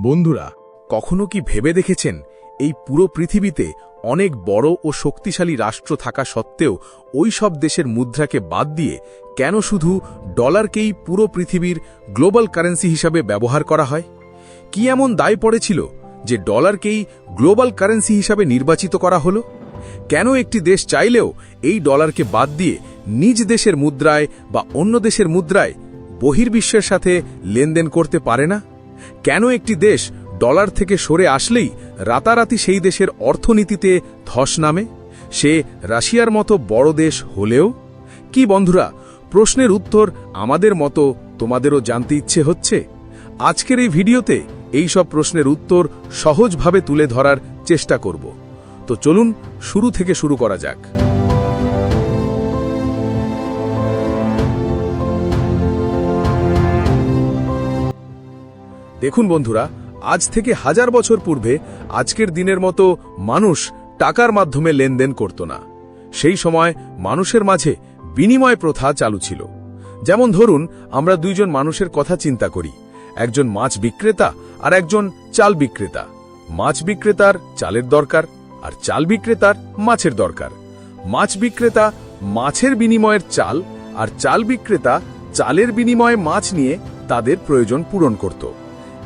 বন্ধুরা, কখনো কি ভেবে দেখেছেন এই পুরো পৃথিবীতে অনেক বড় ও শক্তিশালী রাষ্ট্র থাকা সত্ত্বেও ওই সব দেশের মুদ্রাকে বাদ দিয়ে কেন শুধু ডলারকেই পুরো পৃথিবীর গ্লোবাল কারেন্সি হিসাবে ব্যবহার করা হয়? কি এমন দায় পড়েছিল যে ডলারকেই গ্লোবাল কারেন্সি হিসাবে নির্বাচিত করা হলো? কেন একটি দেশ চাইলেও এই ডলারকে বাদ দিয়ে নিজ দেশের মুদ্রায় বা অন্য দেশের মুদ্রায় বহির্বিশ্বের সাথে লেনদেন করতে পারে না? কেন একটি দেশ ডলার থেকে সরে আসলেই রাতারাতি সেই দেশের অর্থনীতিতে ধস নামে? সে রাশিয়ার মতো বড় দেশ হলেও? কি বন্ধুরা, প্রশ্নের উত্তর আমাদের মতো তোমাদেরও জানতে ইচ্ছে হচ্ছে? আজকের এই ভিডিওতে এই সব প্রশ্নের উত্তর সহজভাবে তুলে ধরার চেষ্টা করব। তো চলুন শুরু থেকে শুরু করা যাক। দেখুন বন্ধুরা, আজ থেকে হাজার বছর পূর্বে আজকের দিনের মতো মানুষ টাকার মাধ্যমে লেনদেন করত না। সেই সময় মানুষের মাঝে বিনিময় প্রথা চালু ছিল। যেমন ধরুন, আমরা দুইজন মানুষের কথা চিন্তা করি, একজন মাছ বিক্রেতা আর একজন চাল বিক্রেতা। মাছ বিক্রেতার চালের দরকার আর চাল বিক্রেতার মাছের দরকার। মাছ বিক্রেতা মাছের বিনিময়ের চাল আর চাল বিক্রেতা চালের বিনিময়ে মাছ নিয়ে তাদের প্রয়োজন পূরণ করত।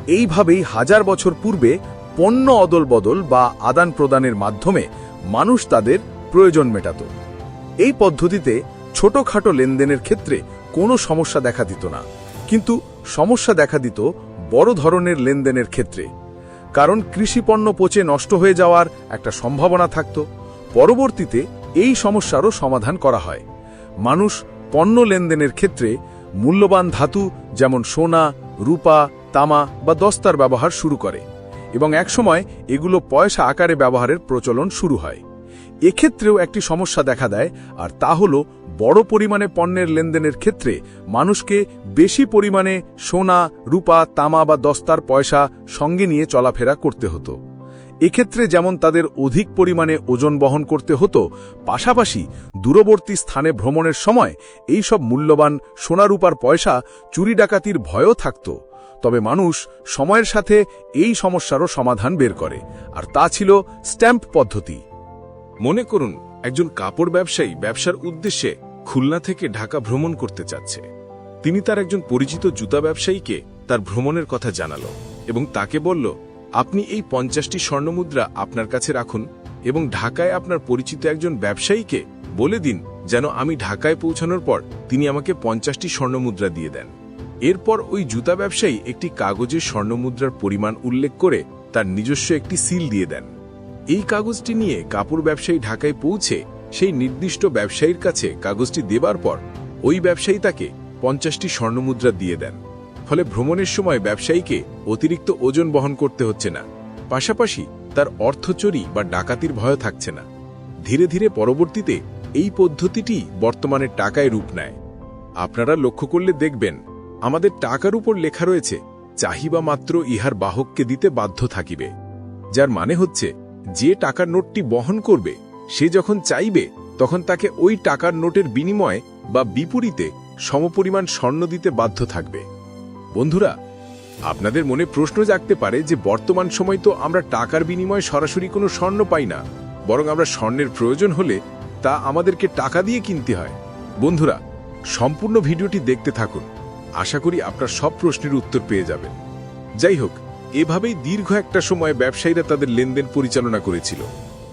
এইভাবেই হাজার বছর পূর্বে পণ্য অদল বদল বা আদান প্রদানের মাধ্যমে মানুষ তাদের প্রয়োজন মেটাত। এই পদ্ধতিতে ছোটখাটো লেনদেনের ক্ষেত্রে কোনো সমস্যা দেখা দিত না। কিন্তু সমস্যা দেখা দিত বড় ধরনের লেনদেনের ক্ষেত্রে। কারণ কৃষিপণ্য পচে নষ্ট হয়ে যাওয়ার একটা সম্ভাবনা থাকত। পরবর্তীতে এই সমস্যারও সমাধান করা হয়। মানুষ পণ্য লেনদেনের ক্ষেত্রে মূল্যবান ধাতু যেমন সোনা, রূপা তামা বা দস্তার ব্যবহার শুরু করে এবং একসময় এগুলো পয়সা আকারে ব্যবহারের প্রচলন শুরু হয়। এক্ষেত্রেও একটি সমস্যা দেখা দেয়, আর তা হল বড় পরিমাণে পণ্যের লেনদেনের ক্ষেত্রে মানুষকে বেশি পরিমাণে সোনা, রূপা, তামা বা দস্তার পয়সা সঙ্গে নিয়ে চলাফেরা করতে হতো। এক্ষেত্রে যেমন তাদের অধিক পরিমাণে ওজন বহন করতে হতো, পাশাপাশি দূরবর্তী স্থানে ভ্রমণের সময় এই সব মূল্যবান সোনারূপার পয়সা চুরি ডাকাতির ভয়ও থাকত। তবে মানুষ সময়ের সাথে এই সমস্যারও সমাধান বের করে, আর তা ছিল স্ট্যাম্প পদ্ধতি। মনে করুন, একজন কাপড় ব্যবসায়ী ব্যবসার উদ্দেশ্যে খুলনা থেকে ঢাকা ভ্রমণ করতে চাচ্ছে। তিনি তার একজন পরিচিত জুতা ব্যবসায়ীকে তার ভ্রমণের কথা জানালো এবং তাকে বলল, আপনি এই পঞ্চাশটি স্বর্ণমুদ্রা আপনার কাছে রাখুন এবং ঢাকায় আপনার পরিচিত একজন ব্যবসায়ীকে বলে দিন যেন আমি ঢাকায় পৌঁছানোর পর তিনি আমাকে পঞ্চাশটি স্বর্ণমুদ্রা দিয়ে দেন। এরপর ওই জুতা ব্যবসায়ী একটি কাগজে স্বর্ণমুদ্রার পরিমাণ উল্লেখ করে তার নিজস্ব একটি সিল দিয়ে দেন। এই কাগজটি নিয়ে কাপড় ব্যবসায়ী ঢাকায় পৌঁছে সেই নির্দিষ্ট ব্যবসায়ীর কাছে কাগজটি দেবার পর ওই ব্যবসায়ী তাকে পঞ্চাশটি স্বর্ণমুদ্রা দিয়ে দেন। ফলে ভ্রমণের সময় ব্যবসায়ীকে অতিরিক্ত ওজন বহন করতে হচ্ছে না। পাশাপাশি তার অর্থ অর্থচুরি বা ডাকাতির ভয় থাকছে না। ধীরে ধীরে পরবর্তীতে এই পদ্ধতিটি বর্তমানে টাকায় রূপ নেয়। আপনারা লক্ষ্য করলে দেখবেন আমাদের টাকার উপর লেখা রয়েছে, চাহিবা মাত্র ইহার বাহককে দিতে বাধ্য থাকিবে। যার মানে হচ্ছে, যে টাকার নোটটি বহন করবে, সে যখন চাইবে, তখন তাকে ওই টাকার নোটের বিনিময়ে বা বিপরীতে সমপরিমাণ স্বর্ণ দিতে বাধ্য থাকবে। বন্ধুরা, আপনাদের মনে প্রশ্ন জাগতে পারে যে বর্তমান সময় তো আমরা টাকার বিনিময়ে সরাসরি কোনো স্বর্ণ পাই না, বরং আমরা স্বর্ণের প্রয়োজন হলে তা আমাদেরকে টাকা দিয়ে কিনতে হয়। বন্ধুরা, সম্পূর্ণ ভিডিওটি দেখতে থাকুন। আশা করি আপনার সব প্রশ্নের উত্তর পেয়ে যাবেন। যাই হোক, এভাবেই দীর্ঘ একটা সময় ব্যবসায়ীরা তাদের লেনদেন পরিচালনা করেছিল।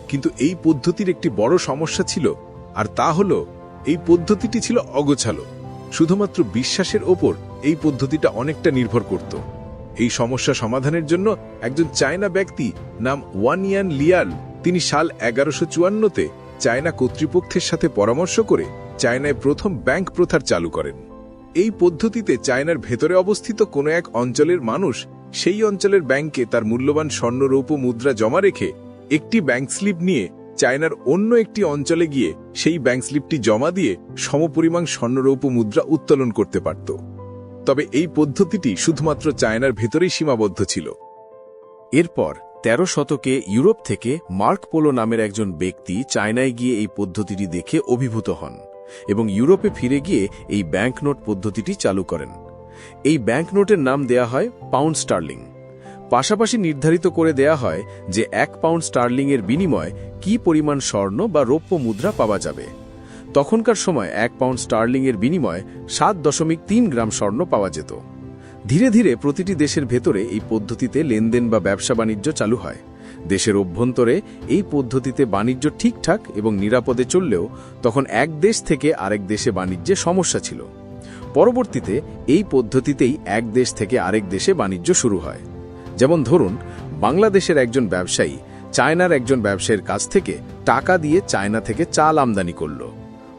কিন্তু এই পদ্ধতির একটি বড় সমস্যা ছিল, আর তা হল এই পদ্ধতিটি ছিল অগোছালো। শুধুমাত্র বিশ্বাসের ওপর এই পদ্ধতিটা অনেকটা নির্ভর করত। এই সমস্যা সমাধানের জন্য একজন চায়না ব্যক্তি নাম ওয়ান ইয়ান লিয়াল, তিনি সাল এগারোশো চুয়ান্নতে চায়না কর্তৃপক্ষের সাথে পরামর্শ করে চায়নায় প্রথম ব্যাংক প্রথার চালু করেন। এই পদ্ধতিতে চায়নার ভেতরে অবস্থিত কোনো এক অঞ্চলের মানুষ সেই অঞ্চলের ব্যাংকে তার মূল্যবান স্বর্ণরৌপ মুদ্রা জমা রেখে একটি ব্যাংক স্লিপ নিয়ে চায়নার অন্য একটি অঞ্চলে গিয়ে সেই ব্যাংক স্লিপটি জমা দিয়ে সমপরিমাণ স্বর্ণরৌপ মুদ্রা উত্তোলন করতে পারত। তবে এই পদ্ধতিটি শুধুমাত্র চায়নার ভেতরেই সীমাবদ্ধ ছিল। এরপর তেরো শতকে ইউরোপ থেকে মার্ক পোলো নামের একজন ব্যক্তি চায়নায় গিয়ে এই পদ্ধতিটি দেখে অভিভূত হন। এবং ইউরোপে ফিরে গিয়ে এই ব্যাংকনোট পদ্ধতিটি চালু করেন। এই ব্যাংকনোটের নাম দেয়া হয় পাউন্ড স্টার্লিং। পাশাপাশি নির্ধারিত করে দেয়া হয় যে এক পাউন্ড স্টার্লিংয়ের বিনিময়ে কি পরিমাণ স্বর্ণ বা রৌপ্য মুদ্রা পাওয়া যাবে। তখনকার সময় এক পাউন্ড স্টার্লিংয়ের বিনিময়ে সাত দশমিক তিন গ্রাম স্বর্ণ পাওয়া যেত। ধীরে ধীরে প্রতিটি দেশের ভেতরে এই পদ্ধতিতে লেনদেন বা ব্যবসা বাণিজ্য চালু হয়। দেশের অভ্যন্তরে এই পদ্ধতিতে বাণিজ্য ঠিকঠাক এবং নিরাপদে চললেও তখন এক দেশ থেকে আরেক দেশে বাণিজ্যে সমস্যা ছিল। পরবর্তীতে এই পদ্ধতিতেই এক দেশ থেকে আরেক দেশে বাণিজ্য শুরু হয়। যেমন ধরুন, বাংলাদেশের একজন ব্যবসায়ী চায়নার একজন ব্যবসায়ীর কাছ থেকে টাকা দিয়ে চায়না থেকে চাল আমদানি করল।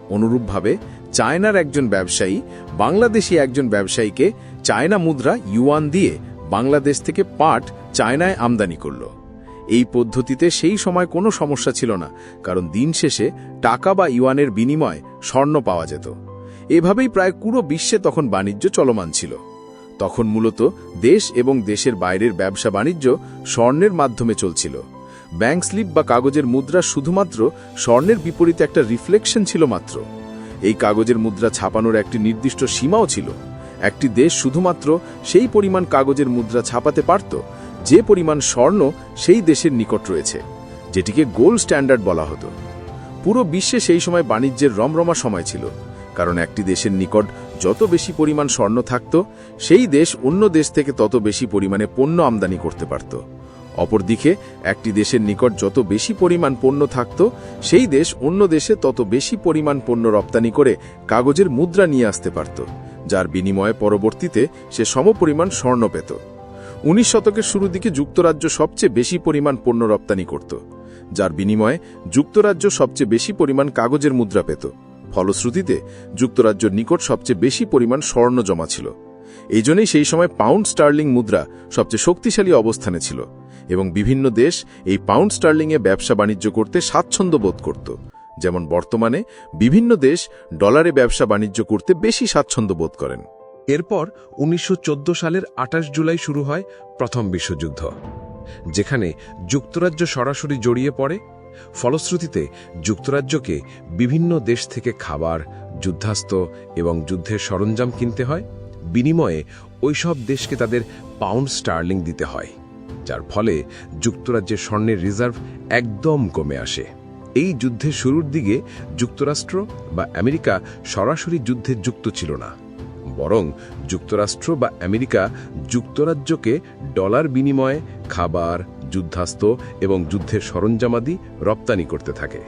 অনুরূপভাবে চায়নার একজন ব্যবসায়ী বাংলাদেশি একজন ব্যবসায়ীকে চায়না মুদ্রা, ইউয়ান দিয়ে বাংলাদেশ থেকে পাট চায়নায় আমদানি করল। এই পদ্ধতিতে সেই সময় কোনো সমস্যা ছিল না, কারণ দিন শেষে টাকা বা ইউয়ানের বিনিময়ে স্বর্ণ পাওয়া যেত। এভাবেই প্রায় পুরো বিশ্বে তখন বাণিজ্য চলমান ছিল। তখন মূলত দেশ এবং দেশের বাইরের ব্যবসা বাণিজ্য স্বর্ণের মাধ্যমে চলছিল। ব্যাংক স্লিপ বা কাগজের মুদ্রা শুধুমাত্র স্বর্ণের বিপরীতে একটা রিফ্লেকশন ছিল মাত্র। এই কাগজের মুদ্রা ছাপানোর একটি নির্দিষ্ট সীমাও ছিল। একটি দেশ শুধুমাত্র সেই পরিমাণ কাগজের মুদ্রা ছাপাতে পারত যে পরিমাণ স্বর্ণ সেই দেশের নিকট রয়েছে, যেটিকে গোল্ড স্ট্যান্ডার্ড বলা হতো। পুরো বিশ্বে সেই সময় বাণিজ্যের রমরমা সময় ছিল, কারণ একটি দেশের নিকট যত বেশি পরিমাণ স্বর্ণ থাকত, সেই দেশ অন্য দেশ থেকে তত বেশি পরিমাণে পণ্য আমদানি করতে পারত। অপরদিকে, একটি দেশের নিকট যত বেশি পরিমাণ পণ্য থাকত, সেই দেশ অন্য দেশে তত বেশি পরিমাণ পণ্য রপ্তানি করে কাগজের মুদ্রা নিয়ে আসতে পারত, যার বিনিময়ে পরবর্তীতে সে সমপরিমাণ স্বর্ণ পেত। উনিশ শতকের শুরুর দিকে যুক্তরাজ্য সবচেয়ে বেশি পরিমাণ পণ্য রপ্তানি করত, যার বিনিময়ে যুক্তরাজ্য সবচেয়ে বেশি পরিমাণ কাগজের মুদ্রা পেত। ফলশ্রুতিতে, যুক্তরাজ্যের নিকট সবচেয়ে বেশি পরিমাণ স্বর্ণ জমা ছিল। এই জন্যই সেই সময় পাউন্ড স্টার্লিং মুদ্রা সবচেয়ে শক্তিশালী অবস্থানে ছিল এবং বিভিন্ন দেশ এই পাউন্ড স্টার্লিংয়ে ব্যবসা বাণিজ্য করতে স্বাচ্ছন্দ্য বোধ করত। যেমন বর্তমানে বিভিন্ন দেশ ডলারে ব্যবসা বাণিজ্য করতে বেশি স্বাচ্ছন্দ্য বোধ করেন। এরপর উনিশশো চোদ্দ সালের আঠাশ জুলাই শুরু হয় প্রথম বিশ্বযুদ্ধ, যেখানে যুক্তরাজ্য সরাসরি জড়িয়ে পড়ে। ফলশ্রুতিতে যুক্তরাজ্যকে বিভিন্ন দেশ থেকে খাবার যুদ্ধাস্ত্র এবং যুদ্ধের সরঞ্জাম কিনতে হয়। বিনিময়ে ওইসব দেশকে তাদের পাউন্ড স্টার্লিং দিতে হয়, যার ফলে যুক্তরাজ্যের স্বর্ণের রিজার্ভ একদম কমে আসে। এই যুদ্ধের শুরুর দিকে যুক্তরাষ্ট্র বা আমেরিকা সরাসরি যুদ্ধে যুক্ত ছিল না। বরং যুক্তরাষ্ট্র বা আমেরিকা যুক্তরাজ্যকে ডলার বিনিময়ে খাবার যুদ্ধাস্ত্র এবং যুদ্ধের সরঞ্জামাদি রপ্তানি করতে থাকে।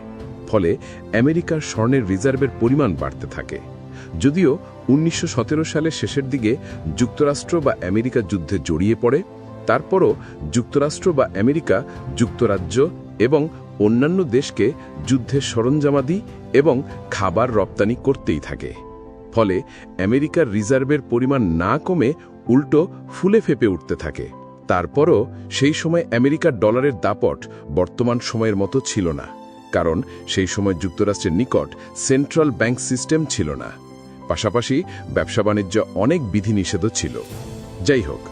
ফলে আমেরিকার স্বর্ণের রিজার্ভের পরিমাণ বাড়তে থাকে। যদিও উনিশশো সতেরো সালের শেষের দিকে যুক্তরাষ্ট্র বা আমেরিকা যুদ্ধে জড়িয়ে পড়ে, তারপরও যুক্তরাষ্ট্র বা আমেরিকা যুক্তরাজ্য এবং অন্যান্য দেশকে যুদ্ধের সরঞ্জামাদি এবং খাবার রপ্তানি করতেই থাকে। ফলে আমেরিকার রিজার্ভের পরিমাণ না কমে উল্টো ফুলে ফেপে উঠতে থাকে। তারপরও সেই সময় আমেরিকার ডলারের দাপট বর্তমান সময়ের মতো ছিল না, কারণ সেই সময় যুক্তরাষ্ট্রের নিকট সেন্ট্রাল ব্যাংক সিস্টেম ছিল না। পাশাপাশি ব্যবসা বাণিজ্য অনেক বিধিনিষেধও ছিল। যাই হোক,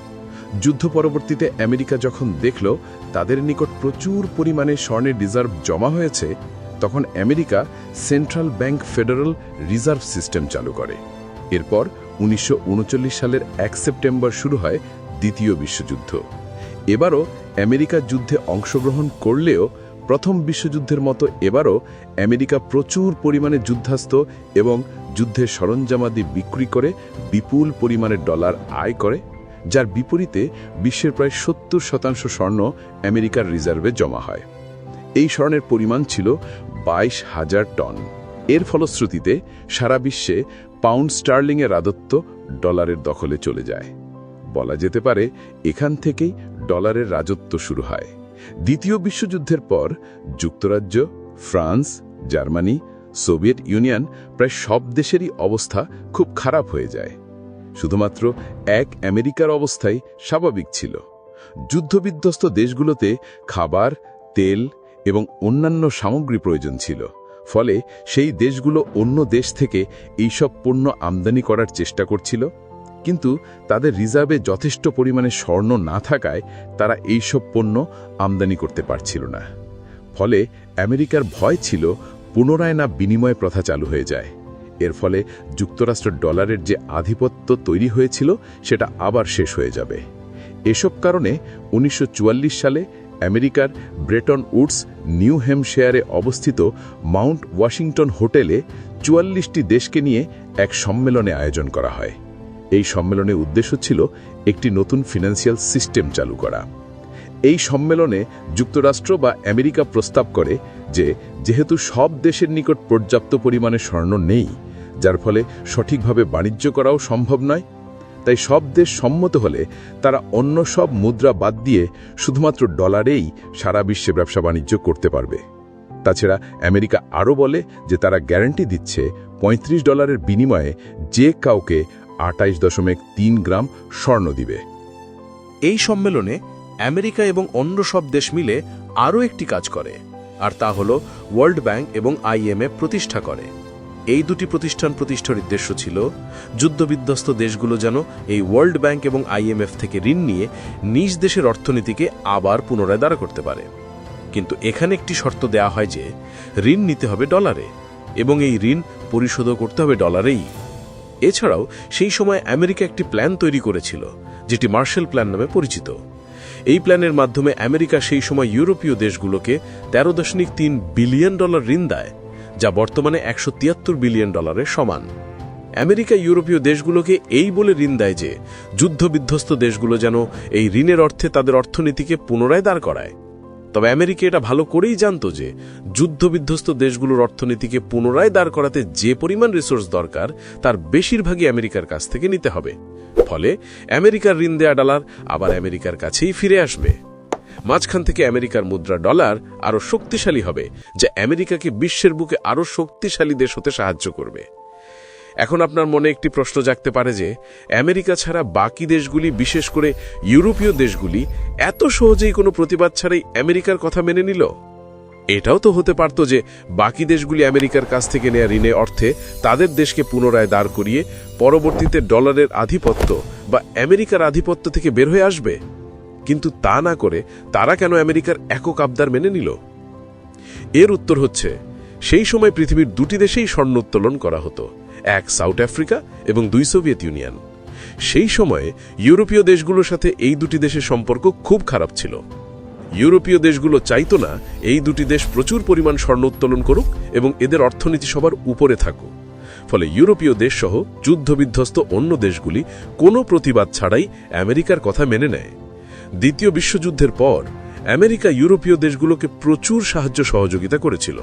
যুদ্ধ পরবর্তীতে আমেরিকা যখন দেখল তাদের নিকট প্রচুর পরিমাণে স্বর্ণের রিজার্ভ জমা হয়েছে তখন America central bank federal reserve system চালু করে। এরপর উনিশশো উনচল্লিশ সালের এক সেপ্টেম্বর শুরু হয় দ্বিতীয় বিশ্বযুদ্ধ। এবারও আমেরিকা যুদ্ধে অংশগ্রহণ করলেও প্রথম বিশ্বযুদ্ধের মতো এবারও আমেরিকা প্রচুর পরিমাণে যুদ্ধাস্ত এবং যুদ্ধের সরঞ্জামাদি বিক্রি করে বিপুল পরিমাণে ডলার আয় করে, যার বিপরীতে বিশ্বের প্রায় সত্তর শতাংশ স্বর্ণ আমেরিকার রিজার্ভে জমা হয়। এই স্বর্ণের পরিমাণ ছিল বাইশ হাজার টন। এর ফলশ্রুতিতে সারা বিশ্বে পাউন্ড স্টার্লিংয়ের রাজত্ব ডলারের দখলে চলে যায়। বলা যেতে পারে এখান থেকেই ডলারের রাজত্ব শুরু হয়। দ্বিতীয় বিশ্বযুদ্ধের পর যুক্তরাজ্য, ফ্রান্স, জার্মানি, সোভিয়েত ইউনিয়ন প্রায় সব দেশেরই অবস্থা খুব খারাপ হয়ে যায়। শুধুমাত্র এক আমেরিকার অবস্থাই স্বাভাবিক ছিল। যুদ্ধবিধ্বস্ত দেশগুলোতে খাবার, তেল এবং অন্যান্য সামগ্রী প্রয়োজন ছিল, ফলে সেই দেশগুলো অন্য দেশ থেকে এইসব পণ্য আমদানি করার চেষ্টা করছিল। কিন্তু তাদের রিজার্ভে যথেষ্ট পরিমাণে স্বর্ণ না থাকায় তারা এইসব পণ্য আমদানি করতে পারছিল না। ফলে আমেরিকার ভয় ছিল পুনরায় না বিনিময় প্রথা চালু হয়ে যায়। এর ফলে যুক্তরাষ্ট্র ডলারের যে আধিপত্য তৈরি হয়েছিল, সেটা আবার শেষ হয়ে যাবে। এসব কারণে উনিশশো চুয়াল্লিশ সালে আমেরিকার ব্রেটন উডস, নিউ হ্যাম্পশায়ারে অবস্থিত মাউন্ট ওয়াশিংটন হোটেলে চুয়াল্লিশটি দেশকে নিয়ে এক সম্মেলনে আয়োজন করা হয়। এই সম্মেলনের উদ্দেশ্য ছিল একটি নতুন ফিনান্সিয়াল সিস্টেম চালু করা। এই সম্মেলনে যুক্তরাষ্ট্র বা আমেরিকা প্রস্তাব করে যে, যেহেতু সব দেশের নিকট পর্যাপ্ত পরিমাণে স্বর্ণ নেই, যার ফলে সঠিকভাবে বাণিজ্য করাও সম্ভব নয় তাই সব দেশ সম্মত হলে তারা অন্য সব মুদ্রা বাদ দিয়ে শুধুমাত্র ডলারেই সারা বিশ্বে ব্যবসা বাণিজ্য করতে পারবে। তাছাড়া আমেরিকা আরও বলে যে তারা গ্যারান্টি দিচ্ছে ৩৫ ডলারের বিনিময়ে যে কাউকে আটাইশ দশমিক তিন গ্রাম স্বর্ণ দিবে। এই সম্মেলনে আমেরিকা এবং অন্য সব দেশ মিলে আরও একটি কাজ করে, আর তা হল ওয়ার্ল্ড ব্যাংক এবং আইএমএফ প্রতিষ্ঠা করে। এই দুটি প্রতিষ্ঠান প্রতিষ্ঠার উদ্দেশ্য ছিল যুদ্ধবিধ্বস্ত দেশগুলো যেন এই ওয়ার্ল্ড ব্যাংক এবং আইএমএফ থেকে ঋণ নিয়ে নিজ দেশের অর্থনীতিকে আবার পুনরায় দাঁড়া করতে পারে। কিন্তু এখানে একটি শর্ত দেয়া হয় যে ঋণ নিতে হবে ডলারে এবং এই ঋণ পরিশোধও করতে হবে ডলারেই। এছাড়াও সেই সময় আমেরিকা একটি প্ল্যান তৈরি করেছিল, যেটি মার্শাল প্ল্যান নামে পরিচিত। এই প্ল্যানের মাধ্যমে আমেরিকা সেই সময় ইউরোপীয় দেশগুলোকে তেরো দশমিক তিন বিলিয়ন ডলার ঋণ দেয় যা বর্তমানে একশো তিয়াত্তর বিলিয়ন ডলারের সমান। আমেরিকা, ইউরোপীয় দেশগুলোকে এই বলে ঋণ দেয় যে, যুদ্ধবিধ্বস্ত দেশগুলো যেন এই ঋণের অর্থে তাদের অর্থনীতিকে পুনরায় দাঁড় করায়। তবে আমেরিকা এটা ভালো করেই জানত যে, যুদ্ধবিধ্বস্ত দেশগুলোর অর্থনীতিকে পুনরায় দাঁড় করাতে যে পরিমাণ রিসোর্স দরকার, তার বেশিরভাগই আমেরিকার কাছ থেকে নিতে হবে। ফলে আমেরিকার ঋণ দেয়া ডলার আবার আমেরিকার কাছেই ফিরে আসবে। মাঝখান থেকে আমেরিকার মুদ্রা ডলার আরও শক্তিশালী হবে, যা আমেরিকাকে বিশ্বের বুকে আরও শক্তিশালী দেশ হতে সাহায্য করবে। এখন আপনার মনে একটি প্রশ্ন জাগতে পারে যে, আমেরিকা ছাড়া বাকি দেশগুলি, বিশেষ করে ইউরোপীয় দেশগুলি, এত সহজেই কোনো প্রতিবাদ ছাড়াই আমেরিকার কথা মেনে নিল? এটাও তো হতে পারত যে, বাকি দেশগুলি আমেরিকার কাছ থেকে নেয়া ঋণে অর্থে তাদের দেশকে পুনরায় দাঁড় করিয়ে পরবর্তীতে ডলারের আধিপত্য বা আমেরিকার আধিপত্য থেকে বের হয়ে আসবে? কিন্তু তা না করে তারা কেন আমেরিকার একক আবদার মেনে নিল? এর উত্তর হচ্ছে, সেই সময় পৃথিবীর দুটি দেশেই স্বর্ণ উত্তোলন করা হতো, এক সাউথ আফ্রিকা এবং দুই সোভিয়েত ইউনিয়ন। সেই সময়ে ইউরোপীয় দেশগুলোর সাথে এই দুটি দেশের সম্পর্ক খুব খারাপ ছিল। ইউরোপীয় দেশগুলো চাইতো না এই দুটি দেশ প্রচুর পরিমাণ স্বর্ণ উত্তোলন করুক এবং এদের অর্থনীতি সবার উপরে থাকুক। ফলে ইউরোপীয় দেশসহ যুদ্ধবিধ্বস্ত অন্য দেশগুলি কোনো প্রতিবাদ ছাড়াই আমেরিকার কথা মেনে নেয়। দ্বিতীয় বিশ্বযুদ্ধের পর, আমেরিকা ইউরোপীয় দেশগুলোকে প্রচুর সাহায্য সহযোগিতা করেছিল।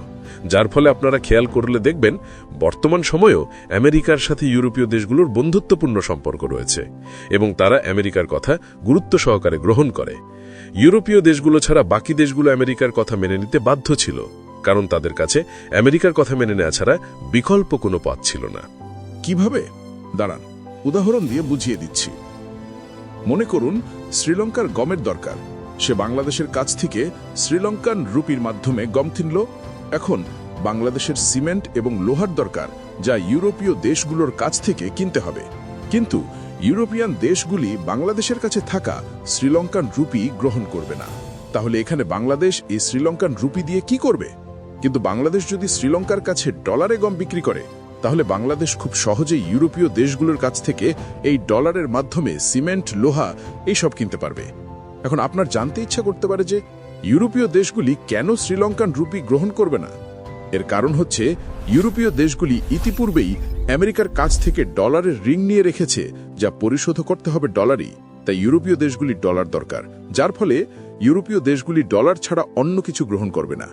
যার ফলে আপনারা খেয়াল করলে দেখবেন, বর্তমান সময়েও আমেরিকার সাথে ইউরোপীয় দেশগুলোর বন্ধুত্বপূর্ণ সম্পর্ক রয়েছে এবং তারা আমেরিকার কথা গুরুত্ব সহকারে গ্রহণ করে। ইউরোপীয় দেশগুলো ছাড়া বাকি দেশগুলো আমেরিকার কথা মেনে নিতে বাধ্য ছিল, কারণ তাদের কাছে আমেরিকার কথা মেনে নেওয়া ছাড়া বিকল্প কোনো পথ ছিল না। কীভাবে? দাঁড়ান, উদাহরণ দিয়ে বুঝিয়ে দিচ্ছি। মনে করুন শ্রীলঙ্কার গমের দরকার। সে বাংলাদেশের কাছ থেকে শ্রীলঙ্কান রুপির মাধ্যমে গম কিনল এখন বাংলাদেশের সিমেন্ট এবং লোহার দরকার, যা ইউরোপীয় দেশগুলোর কাছ থেকে কিনতে হবে। কিন্তু ইউরোপিয়ান দেশগুলি বাংলাদেশের কাছে থাকা শ্রীলঙ্কান রুপি গ্রহণ করবে না। তাহলে এখানে বাংলাদেশ এই শ্রীলঙ্কান রুপি দিয়ে কি করবে? কিন্তু বাংলাদেশ যদি শ্রীলঙ্কার কাছে ডলারে গম বিক্রি করে তাহলে বাংলাদেশ খুব সহজেই ইউরোপীয় দেশগুলোর কাছ থেকে এই ডলারের মাধ্যমে সিমেন্ট, লোহা এইসব কিনতে পারবে। এখন আপনার জানতে ইচ্ছা করতে পারে যে ইউরোপীয় দেশগুলি কেন শ্রীলঙ্কান রুপি গ্রহণ করবে না? এর কারণ হচ্ছে ইউরোপীয় দেশগুলি ইতিপূর্বেই আমেরিকার কাছ থেকে ডলারের রিং নিয়ে রেখেছে, যা পরিশোধ করতে হবে ডলারই। তাই ইউরোপীয় দেশগুলি ডলার দরকার, যার ফলে ইউরোপীয় দেশগুলি ডলার ছাড়া অন্য কিছু গ্রহণ করবে না।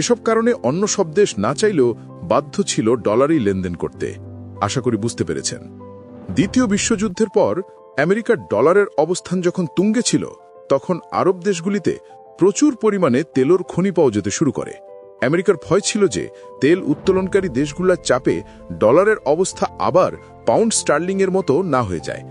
এসব কারণে অন্য সব দেশ না চাইলেও বাধ্য ছিল ডলারই লেনদেন করতে। আশা করি বুঝতে পেরেছেন। দ্বিতীয় বিশ্বযুদ্ধের পর আমেরিকার ডলারের অবস্থান যখন তুঙ্গে ছিল, তখন আরব দেশগুলিতে প্রচুর পরিমাণে তেলর খনি পাওয়া যেতে শুরু করে। আমেরিকার ভয় ছিল যে তেল উত্তোলনকারী দেশগুলোর চাপে ডলারের অবস্থা আবার পাউন্ড স্টার্লিং এর মতো না হয়ে যায়।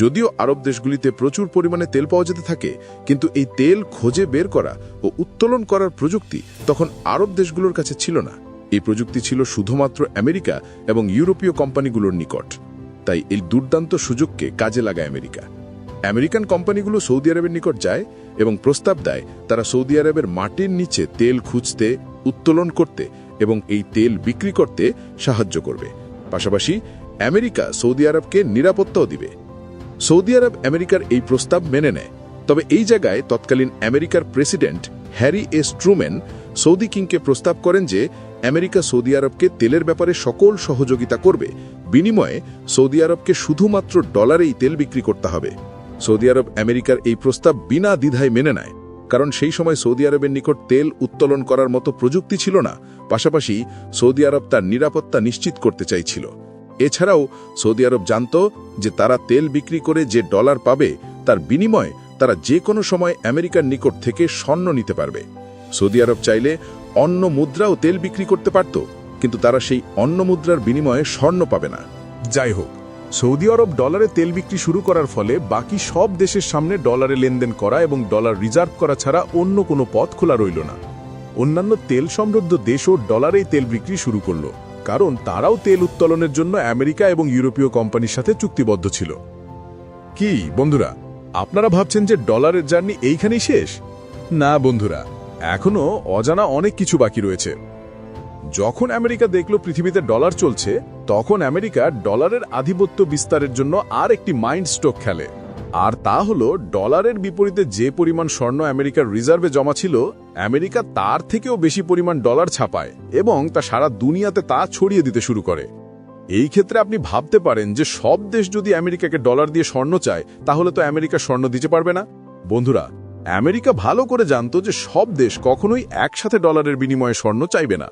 যদিও আরব দেশগুলিতে প্রচুর পরিমাণে তেল পাওয়া যেতে থাকে, কিন্তু এই তেল খোঁজে বের করা ও উত্তোলন করার প্রযুক্তি তখন আরব দেশগুলোর কাছে ছিল না। এই প্রযুক্তি ছিল শুধুমাত্র আমেরিকা এবং ইউরোপীয় কোম্পানিগুলোর নিকট। তাই এই দুর্দান্ত সুযোগকে কাজে লাগায় আমেরিকা। আমেরিকান কোম্পানিগুলো সৌদি আরবের নিকট যায় এবং প্রস্তাব দেয়, তারা সৌদি আরবের মাটির নিচে তেল খুঁজতে, উত্তোলন করতে এবং এই তেল বিক্রি করতে সাহায্য করবে। পাশাপাশি আমেরিকা সৌদি আরবকে নিরাপত্তাও দিবে। সৌদি আরব আমেরিকার এই প্রস্তাব মেনে নেয়। তবে এই জায়গায় তৎকালীন আমেরিকার president Harry S Truman Saudi কিংকে প্রস্তাব করেন যে আমেরিকা সৌদি আরবকে তেলের ব্যাপারে সকল সহযোগিতা করবে। বিনিময়ে সৌদি আরবকে শুধুমাত্র ডলারেই তেল বিক্রি করতে হবে। সৌদি আরব আমেরিকার এই প্রস্তাব বিনা দ্বিধায় মেনে নেয়। কারণ সেই সময় সৌদি আরবের নিকট তেল উত্তোলন করার মতো প্রযুক্তি ছিল না। পাশাপাশি সৌদি আরব তার নিরাপত্তা নিশ্চিত করতে চাইছিল। এছাড়াও সৌদি আরব জানত যে তারা তেল বিক্রি করে যে ডলার পাবে, তার বিনিময়ে তারা যে কোনো সময় আমেরিকার নিকট থেকে স্বর্ণ নিতে পারবে। সৌদি আরব চাইলে অন্য মুদ্রাও তেল বিক্রি করতে পারত, কিন্তু তারা সেই অন্য মুদ্রার বিনিময়ে স্বর্ণ পাবে না। যাই হোক, সৌদি আরব ডলারে তেল বিক্রি শুরু করার ফলে বাকি সব দেশের সামনে ডলারে লেনদেন করা এবং ডলার রিজার্ভ করা ছাড়া অন্য কোনো পথ খোলা রইল না। অন্যান্য তেল সমৃদ্ধ দেশও ডলারেই তেল বিক্রি শুরু করল, কারণ তারাও তেল উত্তোলনের জন্য আমেরিকা এবং ইউরোপীয় কোম্পানির সাথে চুক্তিবদ্ধ ছিল। কি বন্ধুরা, আপনারা ভাবছেন যে ডলারের জার্নি এইখানেই শেষ? না বন্ধুরা এখনও অজানা অনেক কিছু বাকি রয়েছে। যখন আমেরিকা দেখল পৃথিবীতে ডলার চলছে, তখন আমেরিকা ডলারের আধিপত্য বিস্তারের জন্য আর একটি মাইন্ড স্ট্রোক খেলে। আর তা হলো, ডলারের বিপরীতে যে পরিমাণ স্বর্ণ আমেরিকার রিজার্ভে জমা ছিল, আমেরিকা তার থেকেও বেশি পরিমাণ ডলার ছাপায় এবং তা সারা দুনিয়াতে তা ছড়িয়ে দিতে শুরু করে। এই ক্ষেত্রে আপনি ভাবতে পারেন যে সব দেশ যদি আমেরিকাকে ডলার দিয়ে স্বর্ণ চায়, তাহলে তো আমেরিকা স্বর্ণ দিতে পারবে না। বন্ধুরা আমেরিকা ভালো করে জানতো যে সব দেশ কখনোই একসাথে ডলারের বিনিময়ে স্বর্ণ চাইবে না।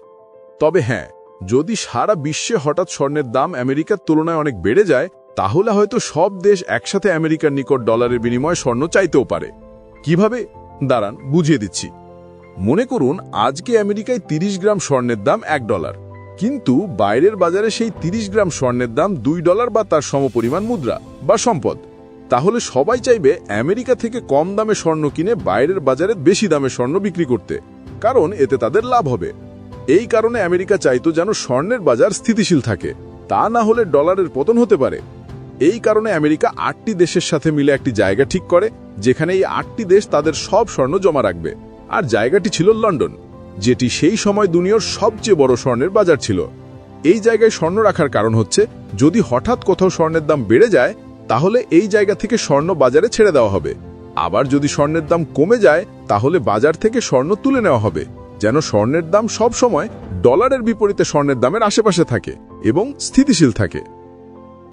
তবে হ্যাঁ যদি সারা বিশ্বে হঠাৎ স্বর্ণের দাম আমেরিকার তুলনায় অনেক বেড়ে যায়, তাহলে হয়তো সব দেশ একসাথে আমেরিকার নিকট ডলারের বিনিময়ে স্বর্ণ চাইতেও পারে। কীভাবে? দাঁড়ান, বুঝিয়ে দিচ্ছি। মনে করুন, আজকে আমেরিকায় ৩০ গ্রাম স্বর্ণের দাম এক ডলার। কিন্তু বাইরের বাজারে সেই ৩০ গ্রাম স্বর্ণের দাম দুই ডলার বা তার সমপরিমাণ মুদ্রা বা সম্পদ। তাহলে সবাই চাইবে আমেরিকা থেকে কম দামে স্বর্ণ কিনে বাইরের বাজারে বেশি দামে স্বর্ণ বিক্রি করতে, কারণ এতে তাদের লাভ হবে। এই কারণে আমেরিকা চাইতো যেন স্বর্ণের বাজার স্থিতিশীল থাকে, তা না হলে ডলারের পতন হতে পারে। এই কারণে আমেরিকা আটটি দেশের সাথে মিলে একটি জায়গা ঠিক করে, যেখানে এই আটটি দেশ তাদের সব স্বর্ণ জমা রাখবে। আর জায়গাটি ছিল লন্ডন, যেটি সেই সময় দুনিয়ার সবচেয়ে বড় স্বর্ণের বাজার ছিল। এই জায়গায় স্বর্ণ রাখার কারণ হচ্ছে, যদি হঠাৎ কোথাও স্বর্ণের দাম বেড়ে যায় তাহলে এই জায়গা থেকে স্বর্ণ বাজারে ছেড়ে দেওয়া হবে। আবার যদি স্বর্ণের দাম কমে যায়, তাহলে বাজার থেকে স্বর্ণ তুলে নেওয়া হবে, যেন স্বর্ণের দাম সব সময় ডলারের বিপরীতে স্বর্ণের দামের আশেপাশে থাকে এবং স্থিতিশীল থাকে।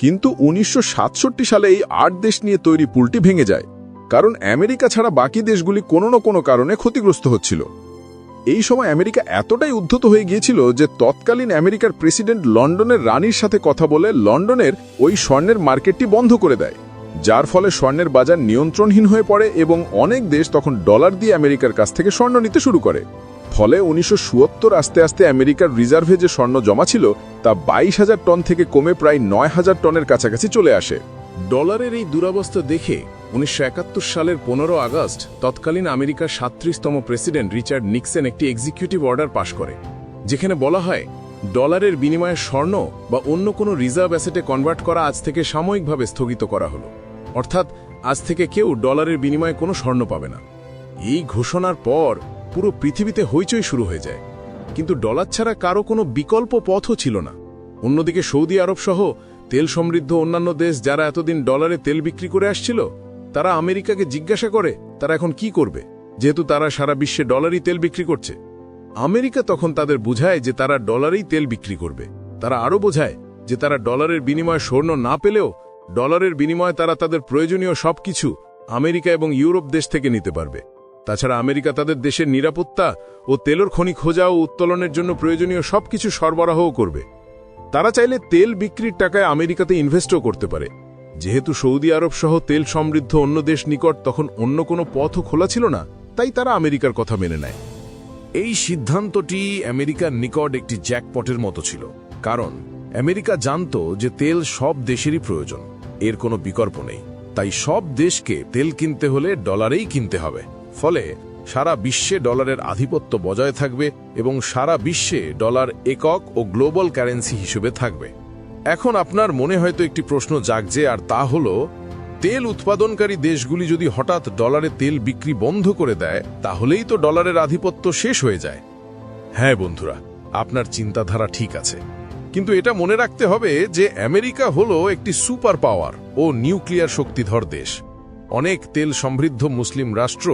কিন্তু উনিশশো সাতষট্টি সালে এই আট দেশ নিয়ে তৈরি পুলটি ভেঙে যায়, কারণ আমেরিকা ছাড়া বাকি দেশগুলি কোনো না কোনো কারণে ক্ষতিগ্রস্ত হচ্ছিল। এই সময় আমেরিকা এতটাই উদ্ধত হয়ে গিয়েছিল যে তৎকালীন আমেরিকার প্রেসিডেন্ট লন্ডনের রানীর সাথে কথা বলে লন্ডনের ওই স্বর্ণের মার্কেটটি বন্ধ করে দেয়, যার ফলে স্বর্ণের বাজার নিয়ন্ত্রণহীন হয়ে পড়ে এবং অনেক দেশ তখন ডলার দিয়ে আমেরিকার কাছ থেকে স্বর্ণ নিতে শুরু করে। ফলে উনিশশো আস্তে আস্তে আমেরিকার রিজার্ভে যে স্বর্ণ জমা ছিল, তা বাইশ হাজার টন থেকে কমে প্রায় নয় হাজার টনের কাছাকাছি চলে আসে। ডলারের এই দুরাবস্থা দেখে উনিশশো একাত্তর সালের পনেরো আগস্ট তৎকালীন আমেরিকার সাত্রিশতম প্রেসিডেন্ট রিচার্ড নিক্সন একটি এক্সিকিউটিভ অর্ডার পাশ করে, যেখানে বলা হয়, ডলারের বিনিময়ে স্বর্ণ বা অন্য কোনো রিজার্ভ অ্যাসেটে কনভার্ট করা আজ থেকে সাময়িকভাবে স্থগিত করা হলো। অর্থাৎ, আজ থেকে কেউ ডলারের বিনিময়ে কোনো স্বর্ণ পাবে না। এই ঘোষণার পর পুরো পৃথিবীতে হইচই শুরু হয়ে যায়। কিন্তু ডলার ছাড়া কারও কোনো বিকল্প পথও ছিল না। অন্যদিকে সৌদি আরব সহ তেল সমৃদ্ধ অন্যান্য দেশ যারা এতদিন ডলারে তেল বিক্রি করে আসছিল তারা আমেরিকাকে জিজ্ঞাসা করে, তারা এখন কি করবে? যেহেতু তারা সারা বিশ্বে ডলারই তেল বিক্রি করছে। আমেরিকা তখন তাদের বুঝায় যে তারা ডলারেই তেল বিক্রি করবে। তারা আরও বোঝায় যে তারা ডলারের বিনিময়ে স্বর্ণ না পেলেও ডলারের বিনিময়ে তারা তাদের প্রয়োজনীয় সবকিছু আমেরিকা এবং ইউরোপ দেশ থেকে নিতে পারবে। তাছাড়া আমেরিকা তাদের দেশের নিরাপত্তা ও তেলর খনি খোঁজা ও উত্তোলনের জন্য প্রয়োজনীয় সবকিছু সরবরাহও করবে। তারা চাইলে তেল বিক্রির টাকায় আমেরিকাতে ইনভেস্টও করতে পারে। যেহেতু সৌদি আরব সহ তেল সমৃদ্ধ অন্য দেশ নিকট তখন অন্য কোনো পথও খোলা ছিল না, তাই তারা আমেরিকার কথা মেনে নেয়। এই সিদ্ধান্তটি আমেরিকার নিকট একটি জ্যাকপটের মতো ছিল, কারণ আমেরিকা জানত যে তেল সব দেশেরই প্রয়োজন, এর কোনো বিকল্প নেই। তাই সব দেশকে তেল কিনতে হলে ডলারেই কিনতে হবে, ফলে সারা বিশ্বে ডলারের আধিপত্য বজায় থাকবে এবং সারা বিশ্বে ডলার একক ও গ্লোবাল কারেন্সি হিসেবে থাকবে। এখন আপনার মনে হয়তো একটি প্রশ্ন জাগছে, আর তা হল, তেল উৎপাদনকারী দেশগুলি যদি হঠাৎ ডলারে তেল বিক্রি বন্ধ করে দেয়, তাহলেই তো ডলারের আধিপত্য শেষ হয়ে যায়। হ্যাঁ বন্ধুরা, আপনার চিন্তাধারা ঠিক আছে। কিন্তু এটা মনে রাখতে হবে যে আমেরিকা হলো একটি সুপার পাওয়ার ও নিউক্লিয়ার শক্তিধর দেশ। অনেক তেল সমৃদ্ধ মুসলিম রাষ্ট্র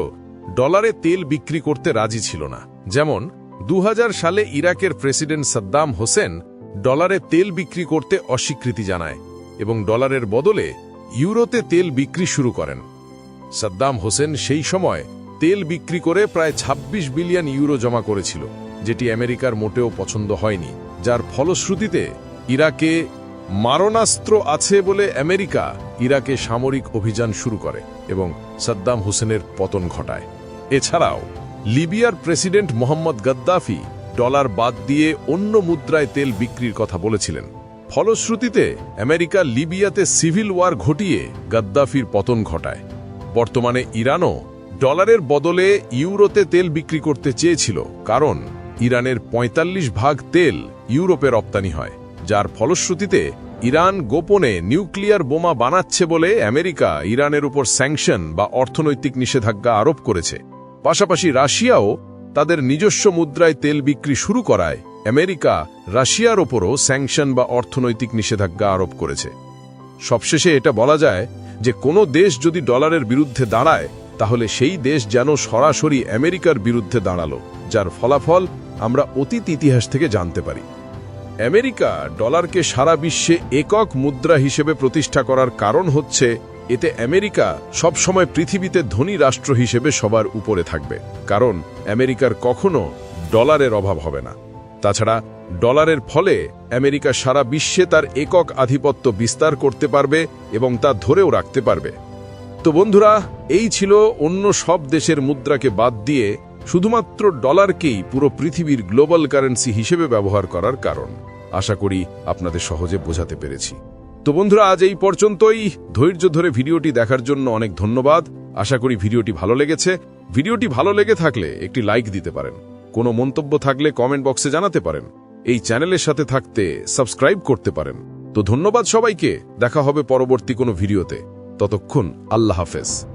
ডলারে তেল বিক্রি করতে রাজি ছিল না। যেমন দু হাজার সালে ইরাকের প্রেসিডেন্ট সাদ্দাম হোসেন ডলারে তেল বিক্রি করতে অস্বীকৃতি জানায় এবং ডলারের বদলে ইউরোতে তেল বিক্রি শুরু করেন। সাদ্দাম হোসেন সেই সময় তেল বিক্রি করে প্রায় ২৬ বিলিয়ন ইউরো জমা করেছিল, যেটি আমেরিকার মোটেও পছন্দ হয়নি, যার ফলশ্রুতিতে ইরাকে মারণাস্ত্র আছে বলে আমেরিকা ইরাকে সামরিক অভিযান শুরু করে এবং সাদ্দাম হোসেনের পতন ঘটায়। এছাড়াও লিবিয়ার প্রেসিডেন্ট মোহাম্মদ গদ্দাফি ডলার বাদ দিয়ে অন্য মুদ্রায় তেল বিক্রির কথা বলেছিলেন। ফলশ্রুতিতে, আমেরিকা লিবিয়াতে সিভিল ওয়ার ঘটিয়ে গাদ্দাফির পতন ঘটায়। বর্তমানে ইরানও ডলারের বদলে ইউরোতে তেল বিক্রি করতে চেয়েছিল, কারণ ইরানের ৪৫ ভাগ তেল ইউরোপে রপ্তানি হয়, যার ফলশ্রুতিতে ইরান গোপনে নিউক্লিয়ার বোমা বানাচ্ছে বলে আমেরিকা ইরানের উপর স্যাংশন বা অর্থনৈতিক নিষেধাজ্ঞা আরোপ করেছে। পাশাপাশি রাশিয়াও তাদের নিজস্ব মুদ্রায় তেল বিক্রি শুরু করায়। আমেরিকা, রাশিয়ার ওপরও স্যাংশন বা অর্থনৈতিক নিষেধাজ্ঞা আরোপ করেছে। সবশেষে এটা বলা যায় যে, কোনো দেশ যদি ডলারের বিরুদ্ধে দাঁড়ায়, তাহলে সেই দেশ যেন সরাসরি আমেরিকার বিরুদ্ধে দাঁড়াল, যার ফলাফল আমরা অতীত ইতিহাস থেকে জানতে পারি। আমেরিকা ডলারকে সারা বিশ্বে একক মুদ্রা হিসেবে প্রতিষ্ঠা করার কারণ হচ্ছে এতে আমেরিকা সবসময় পৃথিবীতে ধনী রাষ্ট্র হিসেবে সবার উপরে থাকবে। কারণ আমেরিকার কখনো ডলারের অভাব হবে না। তাছাড়া ডলারের ফলে আমেরিকা সারা বিশ্বে তার একক আধিপত্য বিস্তার করতে পারবে এবং তা ধরেও রাখতে পারবে। তো বন্ধুরা, এই ছিল অন্য সব দেশের মুদ্রাকে বাদ দিয়ে শুধুমাত্র ডলারকেই পুরো পৃথিবীর গ্লোবাল কারেন্সি হিসেবে ব্যবহার করার কারণ। আশা করি আপনাদের সহজে বোঝাতে পেরেছি। তো বন্ধুরা, আজ এই পর্যন্তই। ধৈর্য ধরে ভিডিওটি দেখার জন্য অনেক ধন্যবাদ। আশা করি ভিডিওটি ভালো লেগেছে। ভিডিওটি ভালো লেগে থাকলে একটি লাইক দিতে পারেন। কোনো মন্তব্য থাকলে কমেন্ট বক্সে জানাতে পারেন। এই চ্যানেলের সাথে থাকতে সাবস্ক্রাইব করতে পারেন। তো ধন্যবাদ সবাইকে। দেখা হবে পরবর্তী কোনো ভিডিওতে। ততক্ষণ আল্লাহ হাফেজ।